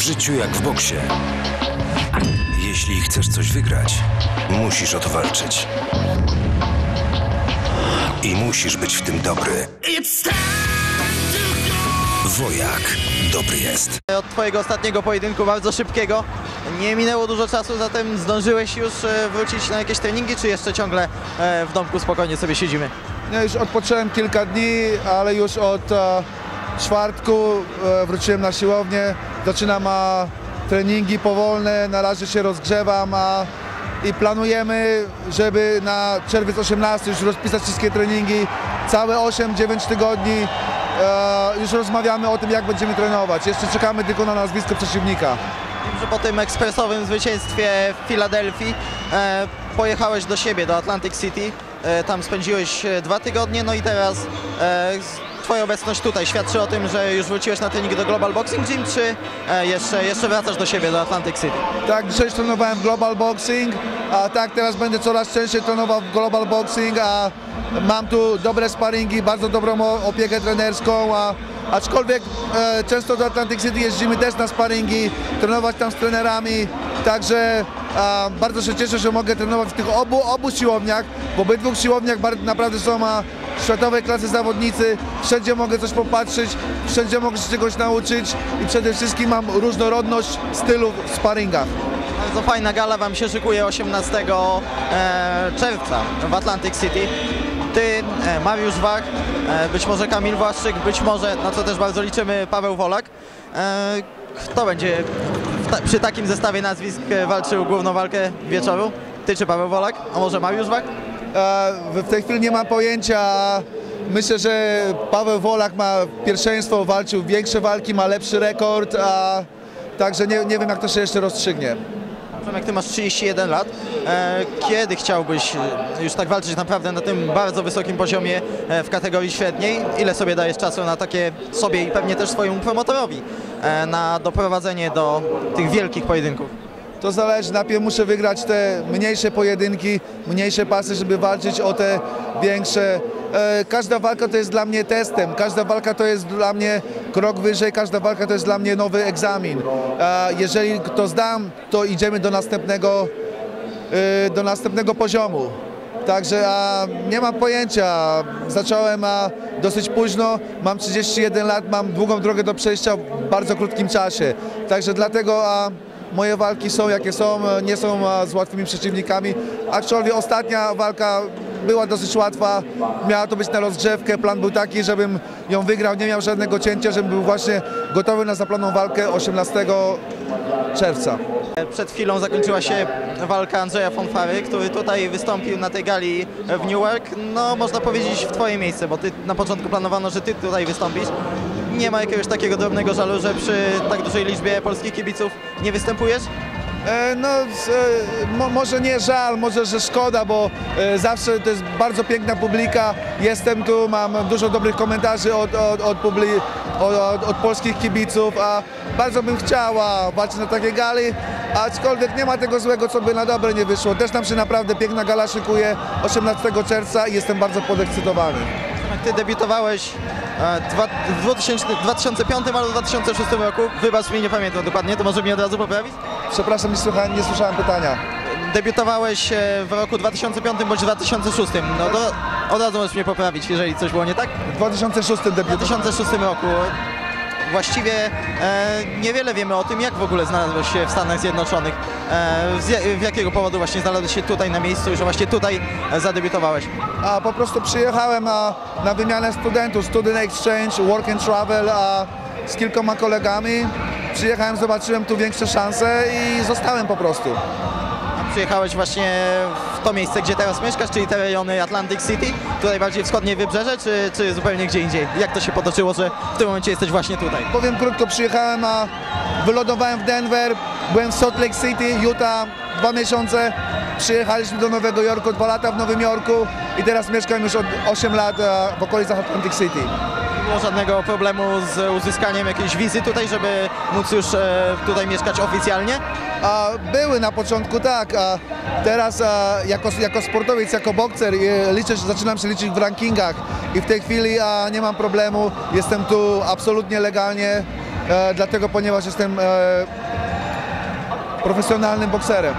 W życiu jak w boksie. Jeśli chcesz coś wygrać, musisz o to walczyć. I musisz być w tym dobry. Wojak dobry jest. Od twojego ostatniego pojedynku, bardzo szybkiego, nie minęło dużo czasu, zatem zdążyłeś już e, wrócić na jakieś treningi, czy jeszcze ciągle e, w domku spokojnie sobie siedzimy? Ja już odpocząłem kilka dni, ale już od e, czwartku wróciłem na siłownię. Zaczynam a, treningi powolne, na razie się rozgrzewam a, i planujemy, żeby na czerwiec 18 już rozpisać wszystkie treningi. Całe 8-9 tygodni e, już rozmawiamy o tym, jak będziemy trenować. Jeszcze czekamy tylko na nazwisko przeciwnika. Wiem, że po tym ekspresowym zwycięstwie w Filadelfii e, pojechałeś do siebie, do Atlantic City. E, tam spędziłeś e, dwa tygodnie, no i teraz e, twoja obecność tutaj świadczy o tym, że już wróciłeś na trening do Global Boxing Gym, czy e, jeszcze, jeszcze wracasz do siebie, do Atlantic City? Tak, dzisiaj trenowałem w Global Boxing, a tak teraz będę coraz częściej trenował w Global Boxing, a mam tu dobre sparingi, bardzo dobrą opiekę trenerską, a aczkolwiek e, często do Atlantic City jeździmy też na sparingi, trenować tam z trenerami, także a, bardzo się cieszę, że mogę trenować w tych obu, obu siłowniach, w obydwu siłowniach naprawdę są światowej klasy zawodnicy, wszędzie mogę coś popatrzeć, wszędzie mogę się czegoś nauczyć i przede wszystkim mam różnorodność stylu w sparingach. Bardzo fajna gala Wam się szykuje 18 e, czerwca w Atlantic City. Ty, e, Mariusz Wach, e, być może Kamil Właszczyk, być może, na co też bardzo liczymy, Paweł Wolak. Kto będzie ta, przy takim zestawie nazwisk walczył główną walkę wieczoru? Ty czy Paweł Wolak? A może Mariusz Wach? W tej chwili nie mam pojęcia. Myślę, że Paweł Wolak ma pierwszeństwo, walczył większe walki, ma lepszy rekord, a także nie, nie wiem jak to się jeszcze rozstrzygnie. Przemek, ty masz 31 lat. E, kiedy chciałbyś e, już tak walczyć naprawdę na tym bardzo wysokim poziomie e, w kategorii średniej? Ile sobie dajesz czasu na takie sobie i pewnie też swojemu promotorowi na doprowadzenie do tych wielkich pojedynków? To zależy, najpierw muszę wygrać te mniejsze pojedynki, mniejsze pasy, żeby walczyć o te większe. E, każda walka to jest dla mnie testem, każda walka to jest dla mnie krok wyżej, każda walka to jest dla mnie nowy egzamin. E, jeżeli to zdam, to idziemy do następnego, e, do następnego poziomu. Także a, nie mam pojęcia. Zacząłem a, dosyć późno, mam 31 lat, mam długą drogę do przejścia w bardzo krótkim czasie. Także dlatego a, moje walki są jakie są, e, nie są z łatwymi przeciwnikami. Aczkolwiek ostatnia walka była dosyć łatwa, miała to być na rozgrzewkę, plan był taki, żebym ją wygrał, nie miał żadnego cięcia, żebym był właśnie gotowy na zaplaną walkę 18 czerwca. Przed chwilą zakończyła się walka Andrzeja Fonfary, który tutaj wystąpił na tej gali w Newark. No można powiedzieć w twoje miejsce, bo ty na początku planowano, że ty tutaj wystąpisz. Nie ma jakiegoś takiego drobnego żalu, że przy tak dużej liczbie polskich kibiców nie występujesz? E, No, e, mo, może nie żal, może że szkoda, bo e, zawsze to jest bardzo piękna publika. Jestem tu, mam dużo dobrych komentarzy od, od, od, publi, od, od, polskich kibiców, a bardzo bym chciała walczyć na takiej gali, aczkolwiek nie ma tego złego, co by na dobre nie wyszło. Też nam się naprawdę piękna gala szykuje 18 czerwca i jestem bardzo podekscytowany. Ty debiutowałeś w 2000, 2005 albo 2006 roku. Wybacz mi, nie pamiętam dokładnie, to może mnie od razu poprawić? Przepraszam, nie, słuchałem, nie słyszałem pytania. Debiutowałeś e, w roku 2005 bądź 2006. No to od razu możesz mnie poprawić, jeżeli coś było nie tak. W 2006 W debiutowałem. 2006 roku właściwie e, niewiele wiemy o tym, jak w ogóle znalazłeś się w Stanach Zjednoczonych. E, z, jakiego powodu właśnie znalazłeś się tutaj na miejscu że właśnie tutaj e, zadebiutowałeś? A po prostu przyjechałem na, na wymianę studentów, student exchange, work and travel a z kilkoma kolegami. Przyjechałem, zobaczyłem tu większe szanse i zostałem po prostu. Przyjechałeś właśnie w to miejsce, gdzie teraz mieszkasz, czyli te rejony Atlantic City, tutaj bardziej wschodnie wybrzeże, czy, czy zupełnie gdzie indziej? Jak to się potoczyło, że w tym momencie jesteś właśnie tutaj? Powiem krótko, przyjechałem, a wylądowałem w Denver, byłem w Salt Lake City, Utah, dwa miesiące. Przyjechaliśmy do Nowego Jorku, dwa lata w Nowym Jorku i teraz mieszkam już od 8 lat a, w okolicach Atlantic City. Nie było żadnego problemu z uzyskaniem jakiejś wizy tutaj, żeby móc już e, tutaj mieszkać oficjalnie? Były na początku tak, a teraz jako, jako sportowiec, jako bokser e, liczę, zaczynam się liczyć w rankingach i w tej chwili a, nie mam problemu, jestem tu absolutnie legalnie e, dlatego ponieważ jestem e, profesjonalnym bokserem.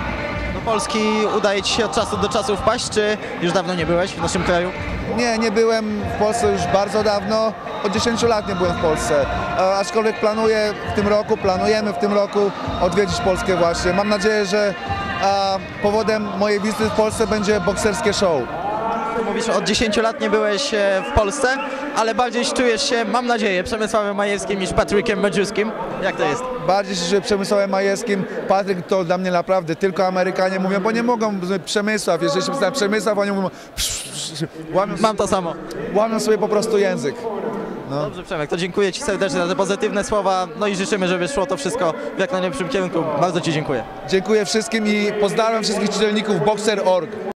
Do Polski udaje Ci się od czasu do czasu wpaść, czy już dawno nie byłeś w naszym kraju? Nie, nie byłem w Polsce już bardzo dawno. Od 10 lat nie byłem w Polsce. E, aczkolwiek planuję w tym roku, planujemy w tym roku odwiedzić Polskę właśnie. Mam nadzieję, że e, powodem mojej wizyty w Polsce będzie bokserskie show. Mówisz, od 10 lat nie byłeś e, w Polsce, ale bardziej czujesz się, mam nadzieję, Przemysławem Majewskim niż Patrykiem Medżuskim. Jak to jest? Bardziej się Przemysławem Majewskim. Patryk to dla mnie naprawdę tylko Amerykanie mówią, bo nie mogą Przemysław. Jeżeli się pyta Przemysław, oni mówią łamią, Mam to samo. łamią sobie po prostu język. Dobrze Przemek, to dziękuję Ci serdecznie za te pozytywne słowa, no i życzymy, żeby szło to wszystko w jak najlepszym kierunku. Bardzo Ci dziękuję. Dziękuję wszystkim i pozdrawiam wszystkich czytelników Boxer.org.